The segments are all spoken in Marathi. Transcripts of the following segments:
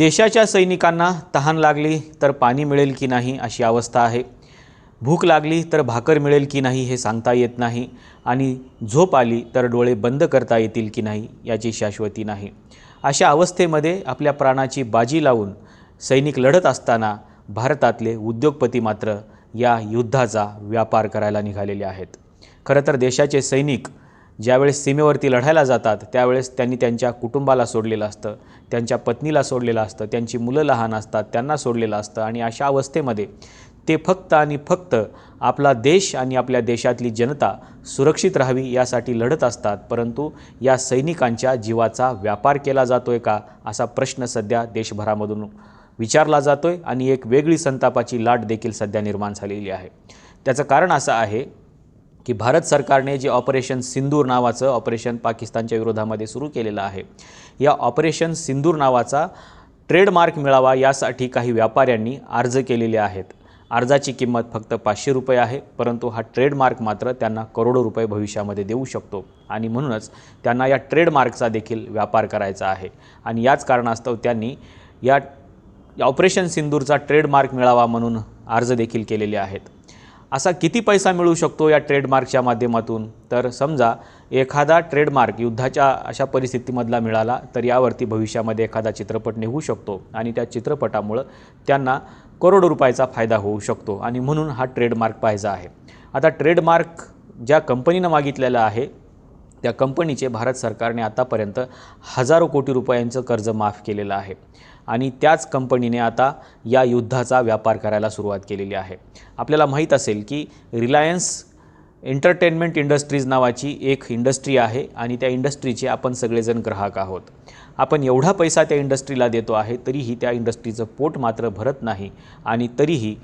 देशाच्या सैनिकांना तहान लागली तर पाणी मिळेल की नाही अशी अवस्था आहे. भूक लागली तर भाकर मिळेल की नाही हे सांगता येत नाही आणि झोप आली तर डोळे बंद करता येतील की नाही याची शाश्वती नाही. अशा अवस्थेमध्ये आपल्या प्राणाची बाजी लावून सैनिक लढत असताना भारतातले उद्योगपती मात्र या युद्धाचा व्यापार करायला निघालेले आहेत. खरं तर देशाचे सैनिक ज्यावेळेस सीमेवरती लढायला जातात त्यावेळेस त्यांनी त्यांच्या कुटुंबाला सोडलेलं असतं त्यांच्या पत्नीला सोडलेलं असतं त्यांची मुलं लहान असतात त्यांना सोडलेलं असतं आणि अशा अवस्थेमध्ये ते फक्त आणि फक्त आपला देश आणि आपल्या देशातली जनता सुरक्षित राहावी यासाठी लढत असतात. परंतु या सैनिकांच्या जीवाचा व्यापार केला जातो आहे का असा प्रश्न सध्या देशभरामधून विचारला जातो आहे आणि एक वेगळी संतापाची लाट देखील सध्या निर्माण झालेली आहे. त्याचं कारण असं आहे की भारत सरकारने जे ऑपरेशन सिंदूर नावाचं ऑपरेशन पाकिस्तानच्या विरोधामध्ये सुरू केलेलं आहे या ऑपरेशन सिंदूर नावाचा ट्रेडमार्क मिळावा यासाठी काही व्यापाऱ्यांनी अर्ज केलेले आहेत. अर्जाची किंमत फक्त पाचशे रुपये आहे परंतु हा ट्रेडमार्क मात्र त्यांना करोडो रुपये भविष्यामध्ये देऊ शकतो आणि म्हणूनच त्यांना या ट्रेडमार्कचा देखील व्यापार करायचा आहे. आणि याच कारणास्तव त्यांनी या ऑपरेशन सिंदूरचा ट्रेडमार्क मिळावा म्हणून अर्ज देखील केलेले आहेत. असा किती पैसा मिळू शकतो या ट्रेडमार्कच्या माध्यमातून? तर समजा एखादा ट्रेडमार्क युद्धाच्या अशा परिस्थितीमधला मिळाला तर यावरती भविष्यामध्ये एखादा चित्रपट निघू शकतो आणि त्या चित्रपटामुळं त्यांना करोडो रुपयाचा फायदा होऊ शकतो आणि म्हणून हा ट्रेडमार्क पाहायचा आहे. आता ट्रेडमार्क ज्या कंपनीनं मागितलेला आहे त्या कंपनीचे भारत सरकारने आतापर्यंत हजारो कोटी रुपयांचं कर्ज माफ केलेलं आहे. आणि त्याच कंपनीने आता या युद्धाचा व्यापार करायला सुरुवात केलेली आहे. आपल्याला माहीत असेल की रिलायन्स एंटरटेनमेंट इंडस्ट्रीज नावाची एक इंडस्ट्री आहे आणि त्या इंडस्ट्रीचे आपण सगळेजण ग्राहक आहोत. आपण एवढा पैसा त्या इंडस्ट्रीला देतो आहे तरीही त्या इंडस्ट्रीचं पोट मात्र भरत नाही आणि तरीही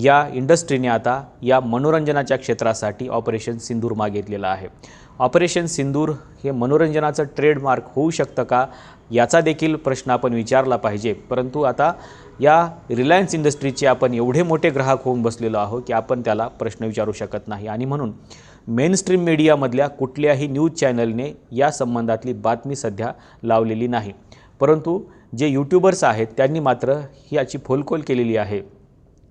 या इंडस्ट्रीने आता या मनोरंजनाच्या क्षेत्रासाठी ऑपरेशन सिंदूर मागितलेलं आहे. ऑपरेशन सिंदूर हे मनोरंजनाचं ट्रेडमार्क होऊ शकतं का? याचा देखील प्रश्न आपण विचारला पाहिजे. परंतु आता या रिलायन्स इंडस्ट्रीचे आपण एवढे मोठे ग्राहक होऊन बसलेलो आहोत की आपण त्याला प्रश्न विचारू शकत नाही. आणि म्हणून मेनस्ट्रीम मीडियामधल्या कुठल्याही न्यूज चॅनलने या संबंधातली बातमी सध्या लावलेली नाही. परंतु जे यूट्यूबर्स आहेत त्यांनी मात्र ही याची फोलकोल केलेली आहे.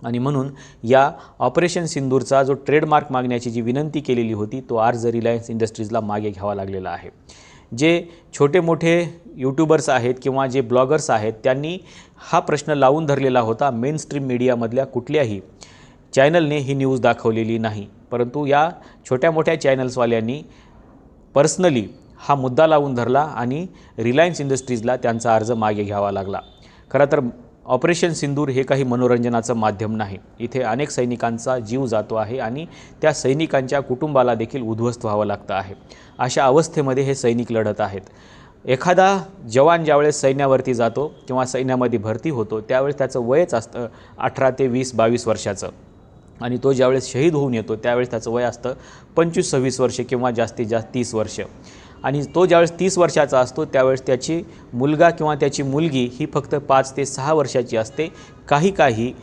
आणि म्हणून या ऑपरेशन सिंदूरचा जो ट्रेडमार्क मागण्याची जी विनंती केलेली होती तो अर्ज रिलायन्स इंडस्ट्रीजला मागे घ्यावा लागलेला आहे. जे छोटे मोठे यूट्यूबर्स आहेत किंवा जे ब्लॉगर्स आहेत त्यांनी हा प्रश्न लावून धरलेला होता मेन स्ट्रीम मीडियामधल्या कुठल्याही चॅनलने ही न्यूज दाखवलेली नाही. परंतु या छोट्या मोठ्या चॅनल्सवाल्यांनी पर्सनली हा मुद्दा लावून धरला आणि रिलायन्स इंडस्ट्रीजला त्यांचा अर्ज मागे घ्यावा लागला. खरं तर ऑपरेशन सिंदूर हे काही मनोरंजनाचं माध्यम नाही. इथे अनेक सैनिकांचा जीव जातो आहे आणि त्या सैनिकांच्या कुटुंबाला देखील उद्ध्वस्त व्हावं लागतं आहे. अशा अवस्थेमध्ये हे सैनिक लढत आहेत. एखादा जवान ज्यावेळेस सैन्यावरती जातो किंवा सैन्यामध्ये भरती होतो त्यावेळेस त्याचं वयच असतं अठरा ते वीस बावीस वर्षाचं. आणि तो ज्यावेळेस शहीद होऊन येतो त्यावेळेस त्याचं वय असतं पंचवीस सव्वीस वर्षे किंवा जास्तीत जास्त तीस वर्ष. आणि तो ज्यावेळेस तीस वर्षाचा असतो त्यावेळेस त्याची मुलगा किंवा त्याची मुलगी ही फक्त पाच ते सहा वर्षाची असते. काही काही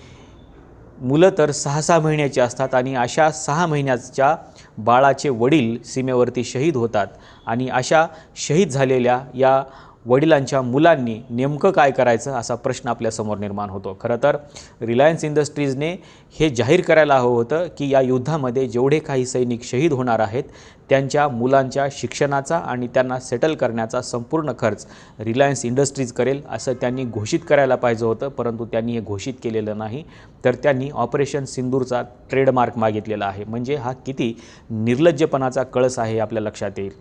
मुलं तर सहा सहा महिन्याची असतात आणि अशा सहा महिन्याच्या बाळाचे वडील सीमेवरती शहीद होतात आणि अशा शहीद झालेल्या या वडिलांच्या मुलांनी नेमकं काय करायचं असा प्रश्न आपल्यासमोर निर्माण होतो. खरं तर रिलायन्स इंडस्ट्रीजने हे जाहीर करायला हवं होतं की या युद्धामध्ये जेवढे काही सैनिक शहीद होणार आहेत त्यांच्या मुलांच्या शिक्षणाचा आणि त्यांना सेटल करण्याचा संपूर्ण खर्च रिलायन्स इंडस्ट्रीज करेल असं त्यांनी घोषित करायला पाहिजे होतं परंतु त्यांनी हे घोषित केलेलं नाही. तर त्यांनी ऑपरेशन सिंदूरचा ट्रेडमार्क मागितलेला आहे. म्हणजे हा किती निर्लज्जपणाचा कळस आहे आपल्या लक्षात येईल.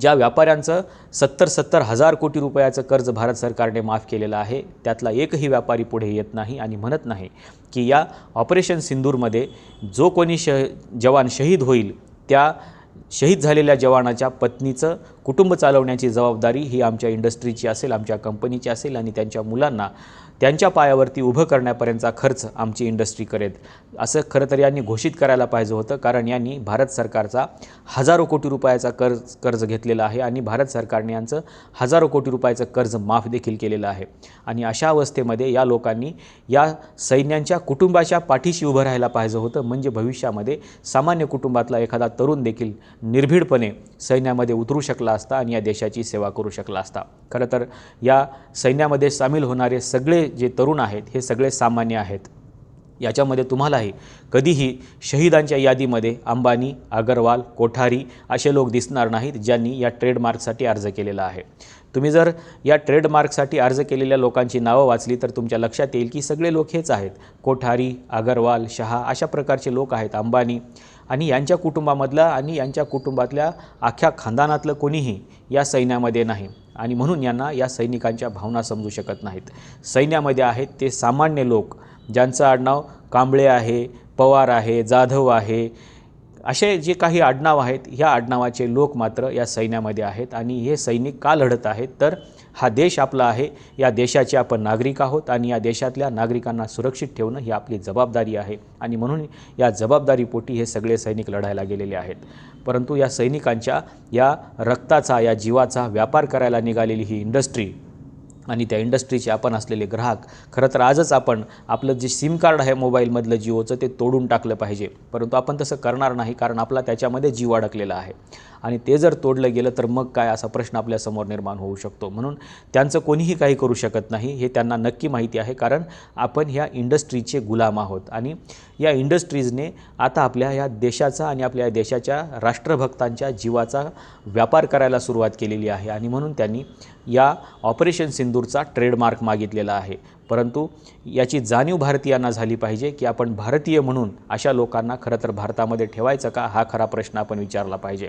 ज्या व्यापाऱ्यांचं सत्तर सत्तर हजार कोटी रुपयाचं कर्ज भारत सरकारने माफ केलेलं आहे त्यातला एकही व्यापारी पुढे येत नाही आणि म्हणत नाही की या ऑपरेशन सिंदूरमध्ये जो कोणी श जवान शहीद होईल त्या शहीद झालेल्या जवानाच्या पत्नीचं कुटुंब चालवण्याची जबाबदारी ही आमच्या इंडस्ट्रीची असेल आमच्या कंपनीची असेल आणि त्यांच्या मुलांना त्यांच्या पायावरती उभं करण्यापर्यंतचा खर्च आमची इंडस्ट्री करेल असं खरं तर यांनी घोषित करायला पाहिजे होतं कारण यांनी भारत सरकारचा हजारो कोटी रुपयाचा कर्ज कर्ज घेतलेला आहे आणि भारत सरकारने यांचं हजारो कोटी रुपयाचं कर्ज माफ देखील केलेलं आहे. आणि अशा अवस्थेमध्ये या लोकांनी या सैन्यांच्या कुटुंबाच्या पाठीशी उभं राहायला पाहिजे होतं म्हणजे भविष्यामध्ये सामान्य कुटुंबातला एखादा तरुण देखील निर्भीडपणे सैन्यामध्ये उतरू शकला असता आणि या देशाची सेवा करू शकला असता. खरं तर या सैन्यामध्ये सामील होणारे सगळे जे तरुण आहेत हे सगळे सामान्य आहेत. याच्यामध्ये तुम्हालाही कधीही शहीदांच्या यादीमध्ये अंबानी अगरवाल कोठारी असे लोक दिसणार नाहीत ज्यांनी या ट्रेडमार्कसाठी अर्ज केलेला आहे. तुम्ही जर या ट्रेडमार्कसाठी अर्ज केलेल्या लोकांची नावं वाचली तर तुमच्या लक्षात येईल की सगळे लोक हेच आहेत. कोठारी अगरवाल शहा अशा प्रकारचे लोक आहेत. अंबानी आणि यांच्या कुटुंबामधला आणि यांच्या कुटुंबातल्या अख्ख्या खानदानातलं कोणीही या सैन्यामध्ये नाही. आणि म्हणून यांना या सैनिकांच्या भावना समजू शकत नाहीत. सैन्यामध्ये आहेत ते सामान्य लोक ज्यांचं आडनाव कांबळे आहे पवार आहे जाधव आहे असे जे काही आडनाव आहेत ह्या आडनावाचे लोक मात्र या सैन्यामध्ये आहेत. आणि हे सैनिक का लढत आहेत? तर हा देश आपला आहे. या देशाचे आपण नागरिक आहोत आणि या देशातल्या नागरिकांना सुरक्षित ठेवणं ही आपली जबाबदारी आहे. आणि म्हणून या जबाबदारीपोटी हे सगळे सैनिक लढायला गेलेले आहेत. परंतु या सैनिकांच्या या रक्ताचा या जीवाचा व्यापार करायला निघालेली ही इंडस्ट्री आणि त्या इंडस्ट्रीचे आपण असलेले ग्राहक खरं तर आजच आपण आपलं जे सिम कार्ड आहे मोबाईलमधलं जिओचं ते तोडून टाकलं पाहिजे. परंतु आपण तसं करणार नाही कारण आपला त्याच्यामध्ये जीव अडकलेला आहे. आणि ते जर तोडलं गेलं तर मग काय असा प्रश्न आपल्यासमोर निर्माण होऊ शकतो. म्हणून त्यांचं कोणीही काही करू शकत नाही हे त्यांना नक्की माहिती आहे कारण आपण ह्या इंडस्ट्रीचे गुलाम आहोत. आणि या इंडस्ट्रीजने आता आपल्या ह्या देशाचा आणि आपल्या देशाच्या राष्ट्रभक्तांच्या जीवाचा व्यापार करायला सुरुवात केलेली आहे. आणि म्हणून त्यांनी या ऑपरेशन सिंदूरचा ट्रेडमार्क मागितलेला आहे. परंतु याची जाणीव भारतीयांना झाली पाहिजे की आपण भारतीय म्हणून अशा लोकांना खरं तर भारतामध्ये ठेवायचं का? हा खरा प्रश्न आपण विचारला पाहिजे.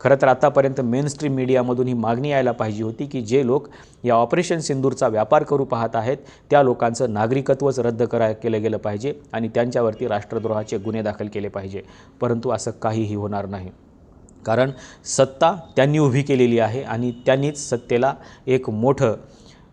खरं तर आतापर्यंत मेन स्ट्रीम मीडियामधून ही मागणी यायला पाहिजे होती की जे लोक या ऑपरेशन सिंदूरचा व्यापार करू पाहत आहेत त्या लोकांचं नागरिकत्वच रद्द करा केलं गेलं पाहिजे आणि त्यांच्यावरती राष्ट्रद्रोहाचे गुन्हे दाखल केले पाहिजे. परंतु असं काहीही होणार नाही. कारण सत्ता त्यांनी उभी केलेली आहे आणि त्यांनीच सत्तेला एक मोठं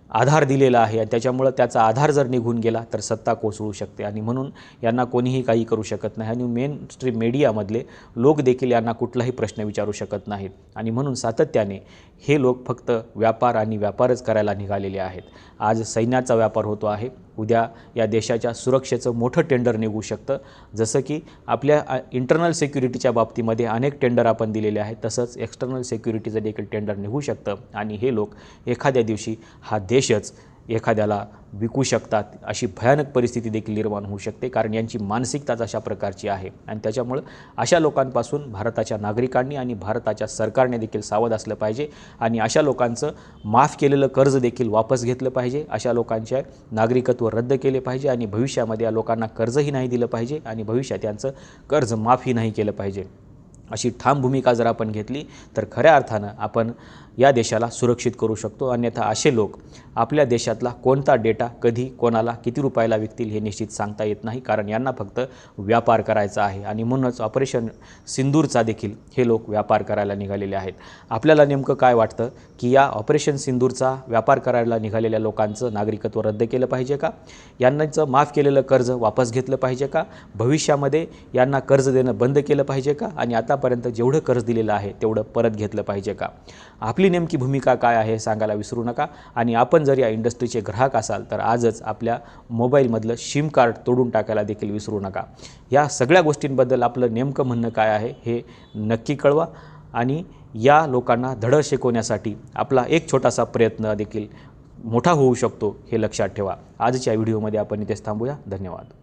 आधार दिलेला आहे आणि त्याच्यामुळं त्याचा आधार जर निघून गेला तर सत्ता कोसळू शकते. आणि म्हणून यांना कोणीही काही करू शकत नाही आणि मेन स्ट्रीम मीडियामधले लोक देखील यांना कुठलाही प्रश्न विचारू शकत नाहीत. आणि म्हणून सातत्याने हे लोक फक्त व्यापार आणि व्यापारच करायला निघालेले आहेत. आज सैन्याचा व्यापार होतो आहे. उद्या या देशाच्या सुरक्षेचं मोठं टेंडर निघू शकतं. जसं की आपल्या इंटरनल सिक्युरिटीच्या बाबतीमध्ये अनेक टेंडर आपण दिलेले आहेत. तसंच एक्सटर्नल सिक्युरिटीचं देखील टेंडर निघू शकतं. आणि हे लोक एखाद्या दिवशी हा देशच एखाद्याला विकू शकतात अशी भयानक परिस्थिती देखील निर्माण होऊ शकते कारण यांची मानसिकताच अशा प्रकारची आहे. आणि त्याच्यामुळं अशा लोकांपासून भारताच्या नागरिकांनी आणि भारताच्या सरकारने देखील सावध असलं पाहिजे आणि अशा लोकांचं माफ केलेलं कर्ज देखील वापस घेतलं पाहिजे अशा लोकांचे नागरिकत्व रद्द केले पाहिजे आणि भविष्यामध्ये या लोकांना कर्जही नाही दिलं पाहिजे आणि भविष्यात यांचं कर्ज माफही नाही केलं पाहिजे. अशी ठाम भूमिका जर आपण घेतली तर खऱ्या अर्थानं आपण या देशाला सुरक्षित करू शकतो. अन्यथा असे लोक आपल्या देशातला कोणता डेटा कधी कोणाला किती रुपयाला विकतील हे निश्चित सांगता येत नाही. कारण यांना फक्त व्यापार करायचा आहे. आणि म्हणूनच ऑपरेशन सिंदूरचा देखील हे लोक व्यापार करायला निघालेले आहेत. आपल्याला नेमकं काय वाटतं की या ऑपरेशन सिंदूरचा व्यापार करायला निघालेल्या लोकांचं नागरिकत्व रद्द केलं पाहिजे का? यांनाचं माफ केलेलं कर्ज वापस घेतलं पाहिजे का? भविष्यामध्ये यांना कर्ज देणं बंद केलं पाहिजे का? आणि आतापर्यंत जेवढं कर्ज दिलेलं आहे तेवढं परत घेतलं पाहिजे का? आपली नेमकी भूमिका काय आहे हे सांगायला विसरू नका. आणि आपण जर या इंडस्ट्रीचे ग्राहक असाल तर आजच आपल्या मोबाईलमधलं सिम कार्ड तोडून टाकायला देखील विसरू नका. या सगळ्या गोष्टींबद्दल आपलं नेमकं म्हणणं काय आहे हे नक्की कळवा. आणि या लोकांना धडं शिकवण्यासाठी आपला एक छोटासा प्रयत्न देखील मोठा होऊ शकतो हे लक्षात ठेवा. आजच्या व्हिडिओमध्ये आपण इथेच थांबूया. धन्यवाद.